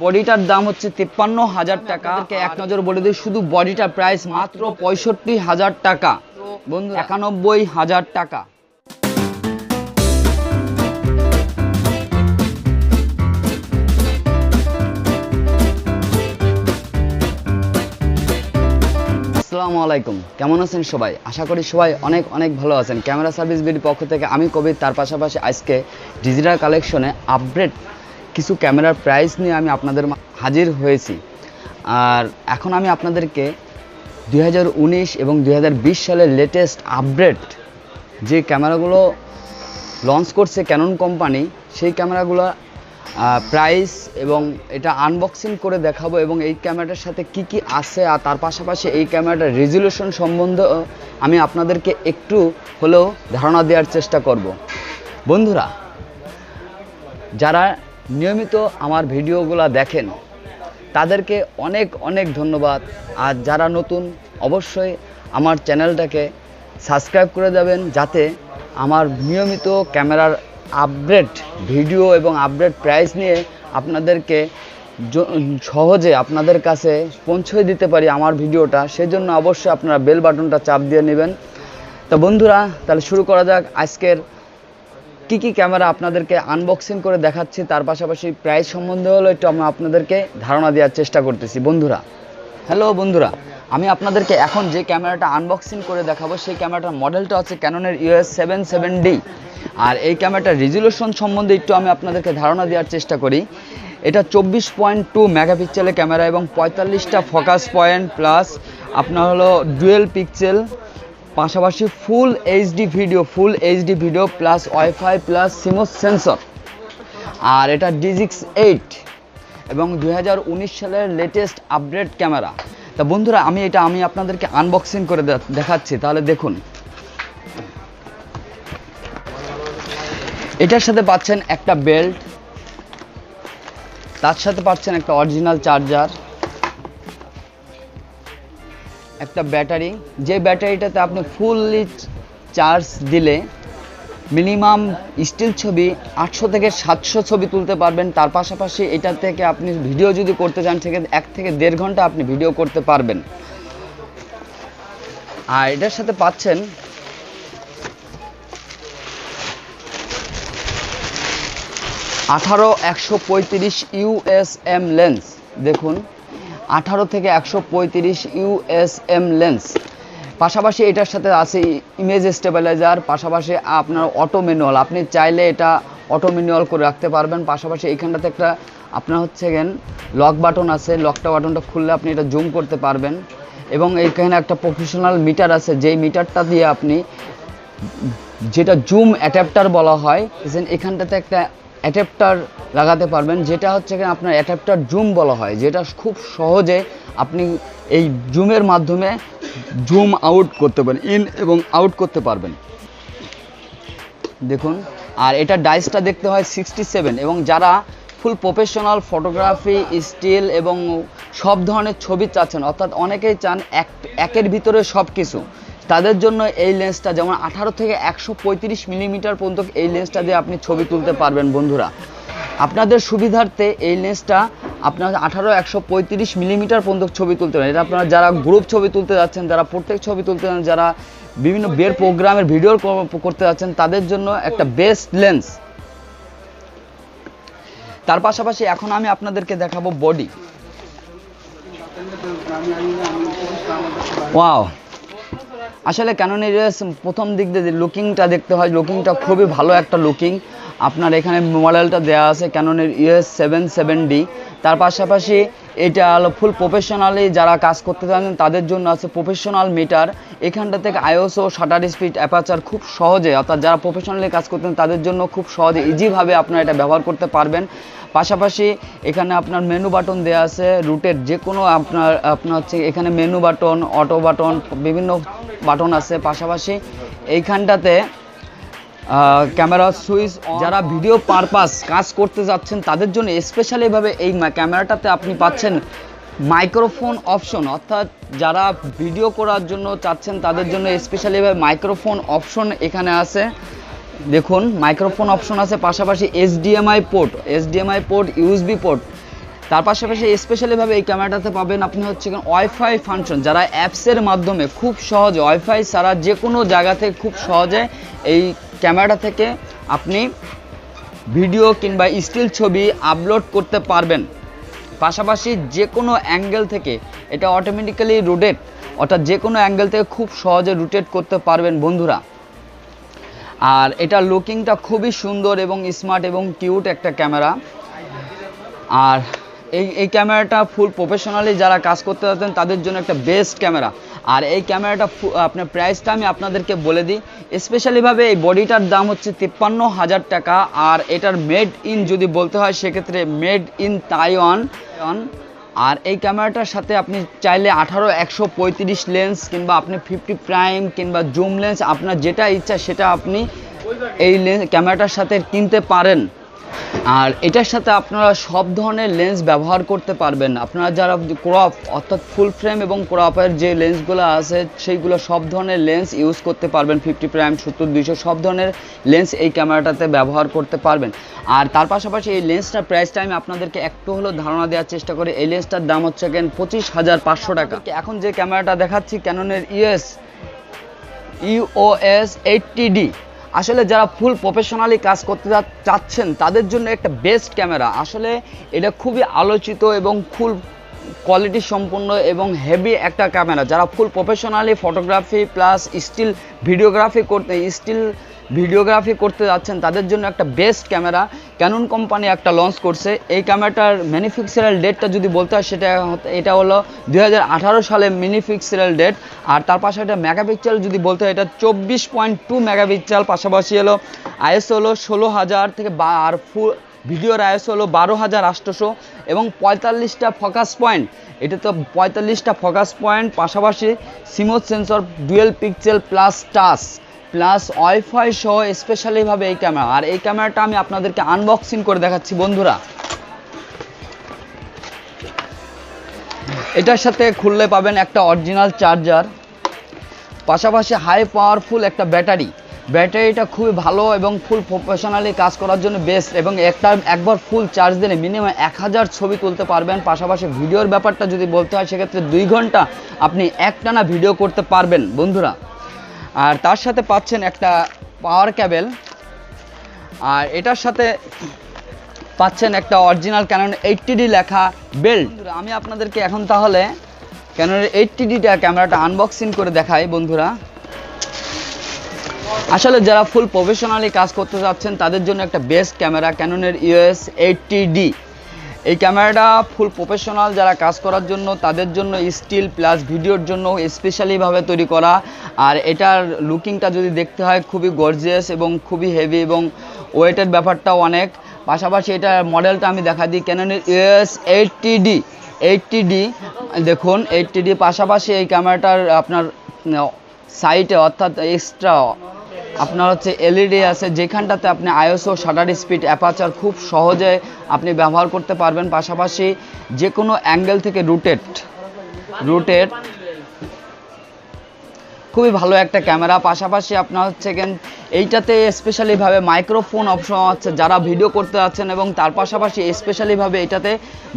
বডিটার দাম হচ্ছে তিপ্পান্ন হাজার টাকা। এক নজর বলে দিই শুধু বডিটার প্রাইস মাত্র পঁয়ষট্টি হাজার টাকা। বন্ধু একানব্বই হাজার টাকা। আসসালামু আলাইকুম। কেমন আছেন সবাই? আশা করি সবাই অনেক অনেক ভালো আছেন। ক্যামেরা সার্ভিস বিডির পক্ষ থেকে আমি কবির তার পাশাপাশি আজকে ডিজিটাল কালেকশনে আপডেট কিছু ক্যামেরার প্রাইস নিয়ে আমি আপনাদের হাজির হয়েছি। আর এখন আমি আপনাদেরকে দুই হাজার উনিশ এবং দু হাজার বিশ সালের লেটেস্ট আপডেট যে ক্যামেরাগুলো লঞ্চ করছে ক্যানন কোম্পানি সেই ক্যামেরাগুলো প্রাইস এবং এটা আনবক্সিং করে দেখাবো এবং এই ক্যামেরাটার সাথে কি কি আছে আর তার পাশাপাশি এই ক্যামেরাটার রেজুলেশন সম্বন্ধে আমি আপনাদেরকে একটু হলেও ধারণা দেওয়ার চেষ্টা করব। বন্ধুরা, যারা নিয়মিত আমার ভিডিওগুলো দেখেন। তাদেরকে অনেক অনেক ধন্যবাদ। আর যারা নতুন, অবশ্যই আমার চ্যানেলটাকে সাবস্ক্রাইব করে দেবেন যাতে আমার নিয়মিত ক্যামেরার আপডেট, ভিডিও এবং আপডেট প্রাইস নিয়ে আপনাদেরকে সহজে আপনাদের কাছে পৌঁছে দিতে পারি আমার ভিডিওটা। সেজন্য অবশ্যই আপনারা বেল বাটনটা চাপ দিয়ে নেবেন। তো বন্ধুরা, তাহলে শুরু করা যাক আজকের কি কি ক্যামেরা আপনাদেরকে আনবক্সিং করে দেখাচ্ছি, তার পাশাপাশি প্রাইস সম্বন্ধে হলো একটু আমি আপনাদেরকে ধারণা দেওয়ার চেষ্টা করতেছি। বন্ধুরা হ্যালো বন্ধুরা, আমি আপনাদেরকে এখন যে ক্যামেরাটা আনবক্সিং করে দেখাবো, সেই ক্যামেরাটার মডেলটা হচ্ছে ক্যাননের ইউএস সেভেন সেভেন ডি আর এই ক্যামেরাটার রেজুলেশন সম্বন্ধে একটু আমি আপনাদেরকে ধারণা দেওয়ার চেষ্টা করি। এটা চব্বিশ পয়েন্ট টু মেগাপিক্সেলের ক্যামেরা এবং পঁয়তাল্লিশটা ফোকাস পয়েন্ট প্লাস আপনার হলো ডুয়েল পিক্সেল পাশাপাশি full HD video full HD video plus wifi plus CMOS sensor আর এটা ডিজিক্স এইট এবং দু হাজার উনিশ সালের লেটেস্ট আপডেট ক্যামেরা তা বন্ধুরা, আমি এটা, আমি আপনাদেরকে আনবক্সিং করে দেখাচ্ছি। তাহলে দেখুন। এটার সাথে পাচ্ছেন একটা বেল্ট তার সাথে পাচ্ছেন একটা অরিজিনাল চার্জার একটা ব্যাটারি, যে ব্যাটারিটাতে আপনি ফুললি চার্জ দিলে মিনিমাম স্টিল ছবি আটশো থেকে সাতশো ছবি তুলতে পারবেন। তার পাশাপাশি এটা থেকে আপনি ভিডিও যদি করতে চান থেকে এক থেকে দেড় ঘণ্টা আপনি ভিডিও করতে পারবেন। আর এটার সাথে পাচ্ছেন আঠারো একশো পঁয়ত্রিশ ইউএসএম লেন্স দেখুন আঠারো থেকে একশো পঁয়ত্রিশ ইউএসএম লেন্স। পাশাপাশি এটার সাথে আছে ইমেজ স্টেবিলাইজার, পাশাপাশি আপনার অটো ম্যানুয়াল। আপনি চাইলে এটা অটো ম্যানুয়াল করে রাখতে পারবেন। পাশাপাশি এইখানটাতে একটা আপনার হচ্ছে গেন লক বাটন আছে। লকটা বাটনটা খুললে আপনি এটা জুম করতে পারবেন। এবং এইখানে একটা প্রফেশনাল মিটার আছে। যেই মিটারটা দিয়ে আপনি যেটা জুম অ্যাডাপ্টার বলা হয় এখানটাতে একটা অ্যাডাপ্টার লাগাতে পারবেন, যেটা হচ্ছে কি আপনার অ্যাডাপ্টার জুম বলা হয়, যেটা খুব সহজে আপনি এই জুমের মাধ্যমে জুম আউট করতে পারেন, ইন এবং আউট করতে পারবেন। দেখুন, আর এটা ডাইসটা দেখতে হয় সিক্সটি সেভেন এবং যারা ফুল প্রফেশনাল ফটোগ্রাফি স্টিল এবং সব ধরনের ছবি চাচ্ছেন, অর্থাৎ অনেকেই চান এক, একের ভিতরে সব কিছু তাদের জন্য এই লেন্সটা যেমন আঠারো থেকে একশো পঁয়ত্রিশ মিলিমিটার পর্যন্ত এই লেন্সটা দিয়ে আপনি ছবি তুলতে পারবেন বন্ধুরা। আপনাদের সুবিধার্থে এই লেন্সটা আপনার আঠারো, একশো পঁয়ত্রিশ মিলিমিটার পর্যন্ত ছবি তুলতে পারেন। এটা আপনারা যারা গ্রুপ ছবি তুলতে যাচ্ছেন, যারা প্রত্যেক ছবি তুলতে যাচ্ছেন, যারা বিভিন্ন বের প্রোগ্রামের ভিডিও করতে যাচ্ছেন, তাদের জন্য একটা বেস্ট লেন্স তার পাশাপাশি এখন আমি আপনাদেরকে দেখাবো বডি ওয়াও আসলে ক্যাননের প্রথম দিক দিয়ে লুকিংটা দেখতে হয় লুকিংটা খুবই ভালো একটা লুকিং আপনার এখানে মডেলটা দেওয়া আছে ক্যাননের ইউএস সেভেন সেভেন ডি তার পাশাপাশি এটা হলো ফুল প্রফেশনালি যারা কাজ করতে জানেন তাদের জন্য আছে প্রফেশনাল মিটার এখানটা থেকে আইওসও শাটার স্পিড অ্যাপাচার খুব সহজে, অর্থাৎ যারা প্রফেশনালি কাজ করতেন তাদের জন্য খুব সহজে ইজিভাবে আপনারা এটা ব্যবহার করতে পারবেন। পাশাপাশি এখানে আপনার মেনু বাটন দেওয়া আছে রুটের যে কোনো আপনার আপনার হচ্ছে এখানে মেনু বাটন অটো বাটন বিভিন্ন বাটন আছে। পাশাপাশি এইখানটাতে ক্যামেরা সুইচ যারা ভিডিও পারপাস কাজ করতে যাচ্ছেন, তাদের জন্য স্পেশালিভাবে এই ক্যামেরাটাতে আপনি পাচ্ছেন মাইক্রোফোন অপশন অর্থাৎ যারা ভিডিও করার জন্য চাচ্ছেন, তাদের জন্য স্পেশালিভাবে মাইক্রোফোন অপশন এখানে আছে। দেখুন মাইক্রোফোন অপশন আছে, পাশাপাশি HDMI port HDMI port USB port তার পাশাপাশি স্পেশালিভাবে এই ক্যামেরাটাতে পাবেন আপনি হচ্ছে ওয়াইফাই ফাংশন যারা অ্যাপসের মাধ্যমে খুব সহজে ওয়াইফাই ছাড়া যে কোনো জায়গাতে খুব সহজে এই ক্যামেরাটা থেকে আপনি ভিডিও কিংবা স্টিল ছবি আপলোড করতে পারবেন। পাশাপাশি যে কোনো অ্যাঙ্গেল থেকে এটা অটোমেটিক্যালি রোটেট অর্থাৎ যে কোনো অ্যাঙ্গেল থেকে খুব সহজে রোটেট করতে পারবেন বন্ধুরা। আর এটা লুকিংটা খুবই সুন্দর এবং স্মার্ট এবং কিউট একটা ক্যামেরা। আর এই এই ক্যামেরাটা ফুল প্রফেশনালি যারা কাজ করতে যাচ্ছেন তাদের জন্য একটা বেস্ট ক্যামেরা। আর এই ক্যামেরাটা আপনার প্রাইসটা আমি আপনাদেরকে বলে দিই। স্পেশালিভাবে এই বডিটার দাম হচ্ছে তিপ্পান্ন হাজার টাকা আর এটার মেড ইন যদি বলতে হয়, সেক্ষেত্রে মেড ইন তাইওয়ান আর এই ক্যামেরাটার সাথে আপনি চাইলে আঠারো একশো পঁয়ত্রিশ লেন্স কিংবা আপনি ফিফটি প্রাইম কিংবা জুম লেন্স আপনার যেটা ইচ্ছা সেটা আপনি এই লেন্স ক্যামেরাটার সাথে কিনতে পারেন। আর এটার সাথে আপনারা সব ধরনের লেন্স ব্যবহার করতে পারবেন। আপনারা যারা ক্রপ অর্থাৎ ফুল ফ্রেম এবং ক্রপের যে লেন্সগুলো আছে সেইগুলো সব ধরনের লেন্স ইউজ করতে পারবেন। ফিফটি প্রাইম সত্তর দুইশো সব ধরনের লেন্স এই ক্যামেরাটাতে ব্যবহার করতে পারবেন। আর তার পাশাপাশি এই লেন্সটার প্রাইসটা আমি আপনাদেরকে একটু হলেও ধারণা দেওয়ার চেষ্টা করি। এই লেন্সটার দাম হচ্ছে কেন পঁচিশ হাজার পাঁচশো টাকা। এখন যে ক্যামেরাটা দেখাচ্ছি ক্যাননের ইউএস ইউওএস এইটটি ডি আসলে যারা ফুল প্রফেশনালি কাজ করতে চাচ্ছেন, তাদের জন্য একটা বেস্ট ক্যামেরা আসলে এটা খুবই আলোচিত এবং ফুল কোয়ালিটি সম্পন্ন এবং হেভি একটা ক্যামেরা যারা full professionally photography plus still videography করতে স্টিল ভিডিওগ্রাফি করতে যাচ্ছেন, তাদের জন্য একটা বেস্ট ক্যামেরা ক্যানন কোম্পানি একটা লঞ্চ করছে। এই ক্যামেরাটার ম্যানুফ্যাকচারাল ডেটটা যদি বলতে হয়, সেটা এটা হলো দু হাজার আঠারো সালে ম্যানুফ্যাকচারাল ডেট আর তার পাশে এটা মেগাপিক্সেল যদি বলতে হয়, এটা চব্বিশ পয়েন্ট টু মেগাপিক্সেল পাশাপাশি হলো আইএস হলো ষোলো হাজার থেকে বা আর ফুল ভিডিওর আইএস হলো বারো হাজার আটশোশো এবং পঁয়তাল্লিশটা ফোকাস পয়েন্ট এটা তো পঁয়তাল্লিশটা ফোকাস পয়েন্ট পাশাপাশি CMOS sensor dual pixel plus touch plus wifi সহ স্পেশালিভাবে এই ক্যামেরা আর এই ক্যামেরাটা আমি আপনাদেরকে আনবক্সিং করে দেখাচ্ছি, বন্ধুরা। এটার সাথে খুললে পাবেন একটা অরিজিনাল চার্জার পাশাপাশি হাই পাওয়ারফুল একটা ব্যাটারি। ব্যাটারিটা খুবই ভালো এবং ফুল প্রফেশনালি কাজ করার জন্য বেস্ট এবং একটা, একবার ফুল চার্জ দিলে মিনিমাম এক হাজার ছবি তুলতে পারবেন। পাশাপাশি ভিডিওর ব্যাপারটা যদি বলতে হয়, সেক্ষেত্রে দুই ঘণ্টা আপনি একটানা ভিডিও করতে পারবেন, বন্ধুরা। আর তার সাথে পাচ্ছেন একটা পাওয়ার ক্যাবেল। আর এটার সাথে পাচ্ছেন একটা অরিজিনাল ক্যানন এইটটি লেখা বেল্ট। আমি আপনাদেরকে এখন তাহলে ক্যাননের এইটটি ডিটা ক্যামেরাটা আনবক্সিং করে দেখাই, বন্ধুরা। আসলে যারা ফুল প্রফেশনালি কাজ করতে চাচ্ছেন, তাদের জন্য একটা বেস্ট ক্যামেরা ক্যাননের ইউএস এইটটি ডি এই ক্যামেরাটা ফুল প্রফেশনাল যারা কাজ করার জন্য, তাদের জন্য স্টিল প্লাস ভিডিওর জন্য স্পেশালিভাবে তৈরি করা। আর এটার লুকিংটা যদি দেখতে হয়, খুবই গর্জিয়াস এবং খুবই হেভি এবং ওয়েটের ব্যাপারটাও অনেক। পাশাপাশি এটার মডেলটা আমি দেখা দিই ক্যাননের EOS eighty D eighty D দেখুন এইটটি ডি পাশাপাশি এই ক্যামেরাটার আপনার সাইটে অর্থাৎ এক্সট্রা আপনার হচ্ছে এলইডি আছে, যেখানটাতে আপনি আইএসও শাটার স্পিড অ্যাপাচার খুব সহজে আপনি ব্যবহার করতে পারবেন। পাশাপাশি যে কোনো অ্যাঙ্গেল থেকে রুটেড রুটেড খুবই ভালো একটা ক্যামেরা। পাশাপাশি আপনার হচ্ছে এইটাতে স্পেশালিভাবে মাইক্রোফোন অপশন আছে, যারা ভিডিও করতে যাচ্ছেন এবং তার পাশাপাশি স্পেশালিভাবে এটাতে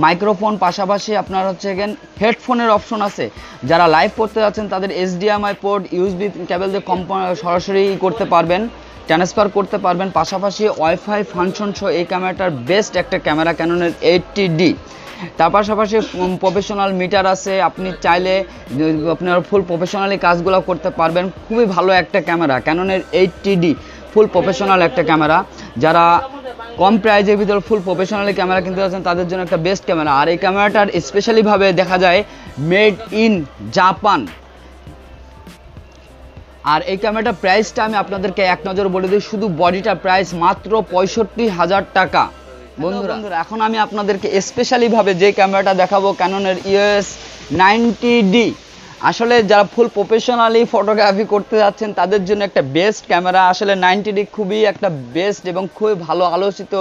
মাইক্রোফোন পাশাপাশি আপনার হচ্ছে এখান হেডফোনের অপশন আছে। যারা লাইভ করতে যাচ্ছেন তাদের এসডিএমআই পোর্ট ইউএসবি কেবল দিয়ে কম্প সরাসরি করতে পারবেন। ট্রান্সফার করতে পারবেন। পাশাপাশি ওয়াইফাই ফাংশন সহ এই ক্যামেরাটার বেস্ট একটা ক্যামেরা ক্যাননের এইটটি ডি তার পাশাপাশি প্রফেশনাল মিটার আছে। আপনি চাইলে আপনার ফুল প্রফেশনালি কাজগুলো করতে পারবেন। খুবই ভালো একটা ক্যামেরা ক্যাননের এইটটি ডি ফুল প্রফেশনাল একটা ক্যামেরা যারা কম প্রাইজের ভিতরে ফুল প্রফেশনালি ক্যামেরা কিনতে যাচ্ছেন, তাদের জন্য একটা বেস্ট ক্যামেরা আর এই ক্যামেরাটার স্পেশালিভাবে দেখা যায় মেড ইন জাপান আর এই ক্যামেরাটার প্রাইসটা আমি আপনাদেরকে এক নজর বলে দিই শুধু বডিটা প্রাইস মাত্র পঁয়ষট্টি হাজার টাকা। বন্ধুরা বন্ধুরা। এখন আমি আপনাদেরকে স্পেশালিভাবে যে ক্যামেরাটা দেখাবো ক্যাননের ইউএস নাইনটি ডি। আসলে যারা ফুল প্রফেশনালি ফটোগ্রাফি করতে যাচ্ছেন তাদের জন্য একটা বেস্ট ক্যামেরা আসলে নাইনটি ডি খুবই একটা বেস্ট এবং খুবই ভালো আলোচিত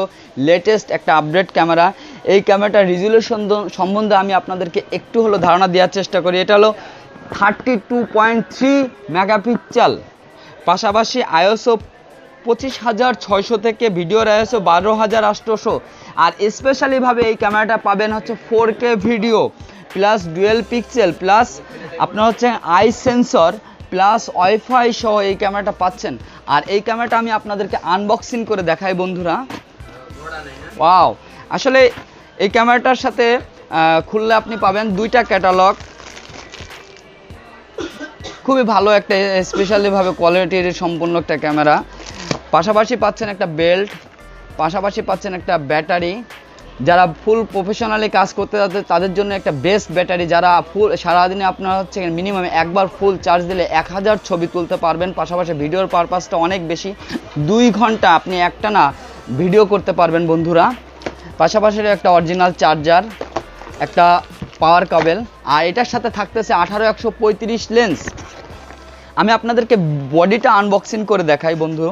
লেটেস্ট একটা আপডেট ক্যামেরা এই ক্যামেরাটার রিজুলেশন সম্বন্ধে আমি আপনাদেরকে একটু হলো ধারণা দেওয়ার চেষ্টা করি। এটা হলো thirty two point three megapixel. পাশাপাশি আইএসও পঁচিশ হাজার ছয়শো থেকে ভিডিওর আইএসও বারো হাজার আটশোশো। আর স্পেশালিভাবে এই ক্যামেরাটা পাবেন হচ্ছে four K video, plus dual pixel, plus আপনার হচ্ছে আই সেন্সর, প্লাস ওয়াইফাই সহ এই ক্যামেরাটা পাচ্ছেন। আর এই ক্যামেরাটা আমি আপনাদেরকে আনবক্সিং করে দেখাই বন্ধুরা। ওয়াও! আসলে এই ক্যামেরাটার সাথে খুললে আপনি পাবেন দুইটা ক্যাটালগ। খুবই ভালো একটা স্পেশালিভাবে কোয়ালিটির সম্পূর্ণ একটা ক্যামেরা পাশাপাশি পাচ্ছেন একটা বেল্ট পাশাপাশি পাচ্ছেন একটা ব্যাটারি যারা ফুল প্রফেশনালি কাজ করতে যাচ্ছে, তাদের জন্য একটা বেস্ট ব্যাটারি যারা ফুল সারাদিনে আপনার হচ্ছে মিনিমাম একবার ফুল চার্জ দিলে এক হাজার ছবি তুলতে পারবেন। পাশাপাশি ভিডিওর পারপাসটা অনেক বেশি। দুই ঘণ্টা আপনি একটা না ভিডিও করতে পারবেন বন্ধুরা। পাশাপাশি একটা অরিজিনাল চার্জার একটা পাওয়ার কাবেল, আর এটার সাথে থাকতেছে আঠারো একশো পঁয়ত্রিশ লেন্স। আমি আপনাদেরকে বডিটা আনবক্সিং করে দেখাই, বন্ধু।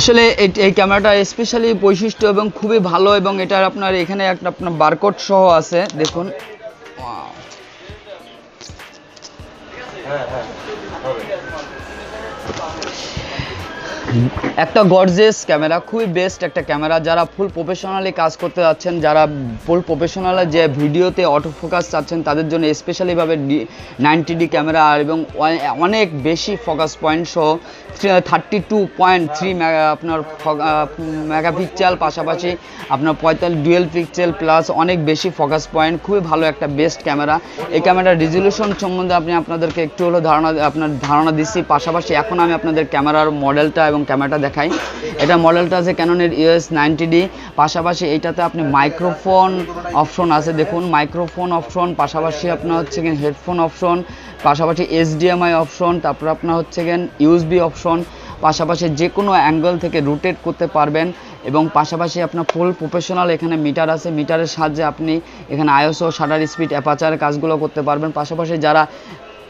আসলে এই ক্যামেরাটা স্পেশালি বৈশিষ্ট্য এবং খুবই ভালো এবং এটার আপনার এখানে একটা আপনার বারকোড সহ আছে, দেখুন। একটা গর্জেস ক্যামেরা খুবই বেস্ট একটা ক্যামেরা যারা ফুল প্রফেশনালি কাজ করতে যাচ্ছেন, যারা ফুল প্রফেশনাল যে ভিডিওতে অটো ফোকাস চাচ্ছেন, তাদের জন্য স্পেশালিভাবে ডি নাইনটি ডি ক্যামেরা এবং অনেক বেশি ফোকাস পয়েন্ট সহ থার্টি টু পয়েন্ট থ্রি আপনার মেগাপিক্সেল পাশাপাশি আপনার পঁয়তাল্লিশ ডুয়েল পিক্সেল প্লাস অনেক বেশি ফোকাস পয়েন্ট খুবই ভালো একটা বেস্ট ক্যামেরা এই ক্যামেরার রেজলিউশন সম্বন্ধে আপনি আপনাদেরকে একটু হলো ধারণা, আপনার ধারণা দিচ্ছি। পাশাপাশি এখন আমি আপনাদের ক্যামেরার মডেলটা এবং ক্যামেরাটা দেখাই। এটা মডেলটা আছে ক্যাননের ইউএস নাইনটি ডি পাশাপাশি এইটাতে আপনি মাইক্রোফোন অপশন আছে। দেখুন মাইক্রোফোন অপশন পাশাপাশি আপনার হচ্ছে গিয়ে হেডফোন অপশন পাশাপাশি এইচডিএমআই অপশন তারপর আপনার হচ্ছে গিয়ে ইউএসবি অপশন পাশাপাশি যে কোনো অ্যাঙ্গেল থেকে রোটেট করতে পারবেন এবং পাশাপাশি আপনার ফুল প্রফেশনাল এখানে মিটার আছে। মিটারের সাহায্যে আপনি এখানে আইএসও শাটার স্পিড অ্যাপাচার কাজগুলো করতে পারবেন। পাশাপাশি যারা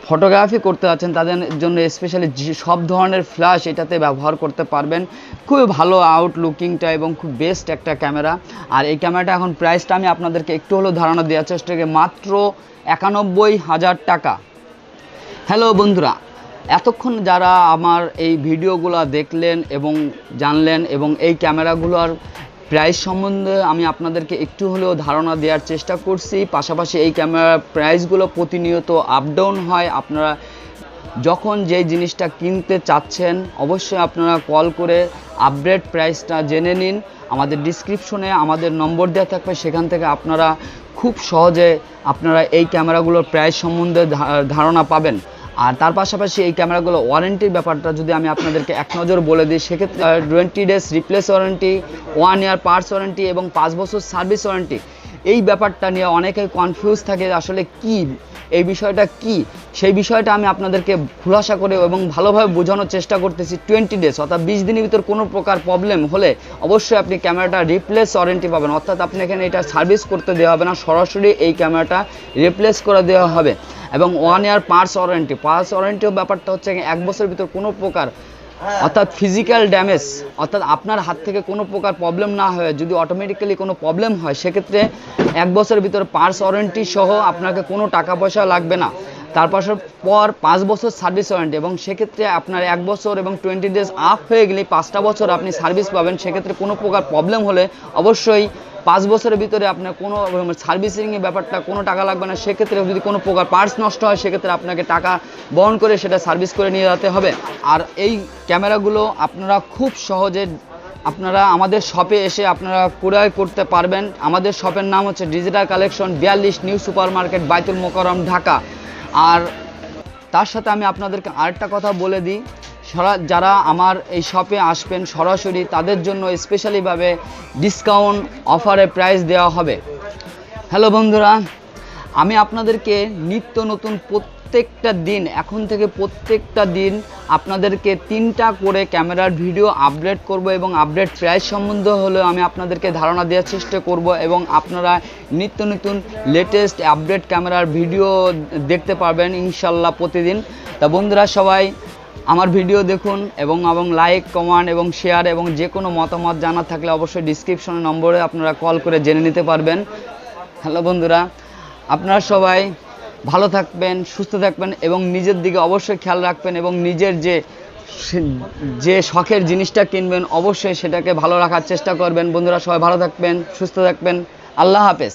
ফটোগ্রাফি করতে যাচ্ছেন, তাদের জন্য স্পেশালি সব ধরনের ফ্ল্যাশ এটাতে ব্যবহার করতে পারবেন। খুবই ভালো আউটলুকিংটা এবং খুব বেস্ট একটা ক্যামেরা আর এই ক্যামেরাটা এখন প্রাইসটা আমি আপনাদেরকে একটু হলেও ধারণা দেওয়ার চেষ্টা করি, মাত্র একানব্বই হাজার টাকা। হ্যালো বন্ধুরা, এতক্ষণ যারা আমার এই ভিডিওগুলো দেখলেন এবং জানলেন এবং এই ক্যামেরাগুলোর প্রাইস সম্বন্ধে আমি আপনাদেরকে একটু হলেও ধারণা দেওয়ার চেষ্টা করছি। পাশাপাশি এই ক্যামেরার প্রাইসগুলো প্রতিনিয়ত আপ ডাউন হয়। আপনারা যখন যে জিনিসটা কিনতে চাচ্ছেন, অবশ্যই আপনারা কল করে আপডেট প্রাইসটা জেনে নিন। আমাদের ডিসক্রিপশনে আমাদের নম্বর দেওয়া থাকবে। সেখান থেকে আপনারা খুব সহজে আপনারা এই ক্যামেরাগুলোর প্রাইস সম্বন্ধে ধারণা পাবেন। আর তার পাশাপাশি এই ক্যামেরাগুলো ওয়ারেন্টির ব্যাপারটা যদি আমি আপনাদেরকে এক নজর বলে দিই, সেক্ষেত্রে twenty days replace warranty one year parts warranty এবং পাঁচ বছর সার্ভিস ওয়ারেন্টি এই ব্যাপারটা নিয়ে অনেকেই কনফিউজ থাকে আসলে কি, এই বিষয়টা কি? সেই বিষয়টা আমি আপনাদেরকে খুলাসা করে এবং ভালোভাবে বোঝানোর চেষ্টা করতেছি টোয়েন্টি ডেজ অর্থাৎ বিশ দিনের ভিতর কোনো প্রকার প্রবলেম হলে অবশ্যই আপনি ক্যামেরাটা রিপ্লেস ওয়ারেন্টি পাবেন। অর্থাৎ আপনি এখানে এটা সার্ভিস করতে দেওয়া হবে না, সরাসরি এই ক্যামেরাটা রিপ্লেস করে দেওয়া হবে। এবং one year parts warranty parts ওয়ারেন্টিও ব্যাপারটা হচ্ছে এক বছরের ভিতর কোনো প্রকার অর্থাৎ ফিজিক্যাল ড্যামেজ অর্থাৎ আপনার হাত থেকে কোনো প্রকার প্রবলেম না হয় যদি অটোমেটিক্যালি কোনো প্রবলেম হয়, সেক্ষেত্রে এক বছরের ভিতরে পার্স ওয়ারেন্টি সহ আপনাকে কোনো টাকা পয়সা লাগবে না। তারপর পর পাঁচ বছর সার্ভিস ওয়ারেন্টি এবং সেক্ষেত্রে আপনার এক বছর এবং টোয়েন্টি ডেজ আপ হয়ে গেলে পাঁচটা বছর আপনি সার্ভিস পাবেন, সেক্ষেত্রে কোনো প্রকার প্রবলেম হলে অবশ্যই পাঁচ বছরের ভিতরে আপনার কোনো সার্ভিসিংয়ের ব্যাপারটা কোনো টাকা লাগবে না। সেক্ষেত্রে যদি কোনো প্রকার পার্টস নষ্ট হয়, সেক্ষেত্রে আপনাকে টাকা বহন করে সেটা সার্ভিস করে নিয়ে যেতে হবে। আর এই ক্যামেরাগুলো আপনারা খুব সহজে আপনারা আমাদের শপে এসে আপনারা ক্রয় করতে পারবেন। আমাদের শপের নাম হচ্ছে ডিজিটাল কালেকশন বিয়াল্লিশ new super market Baitul Mukarram Dhaka. আর তার সাথে আমি আপনাদেরকে আরেকটা কথা বলে দিই। সরা যারা আমার এই শপে আসবেন, সরাসরি তাদের জন্য স্পেশালিভাবে ডিসকাউন্ট অফারে প্রাইস দেওয়া হবে। হ্যালো বন্ধুরা, আমি আপনাদেরকে নিত্য নতুন প্রত্যেকটা দিন, এখন থেকে প্রত্যেকটা দিন আপনাদেরকে তিনটা করে ক্যামেরার ভিডিও আপডেট করব এবং আপডেট প্রাইস সম্বন্ধে হলেও আমি আপনাদেরকে ধারণা দেওয়ার চেষ্টা করব এবং আপনারা নিত্য নতুন লেটেস্ট আপডেট ক্যামেরার ভিডিও দেখতে পারবেন ইনশাল্লাহ প্রতিদিন। তা বন্ধুরা সবাই, আমার ভিডিও দেখুন এবং এবং লাইক কমেন্ট এবং শেয়ার এবং যে কোনো মতামত জানার থাকলে অবশ্যই ডিসক্রিপশনে নম্বরে আপনারা কল করে জেনে নিতে পারবেন। হ্যালো বন্ধুরা, আপনারা সবাই ভালো থাকবেন, সুস্থ থাকবেন এবং নিজের দিকে অবশ্যই খেয়াল রাখবেন এবং নিজের যে যে শখের জিনিসটা কিনবেন, অবশ্যই সেটাকে ভালো রাখার চেষ্টা করবেন। বন্ধুরা, সবাই ভালো থাকবেন, সুস্থ থাকবেন। আল্লাহ হাফেজ।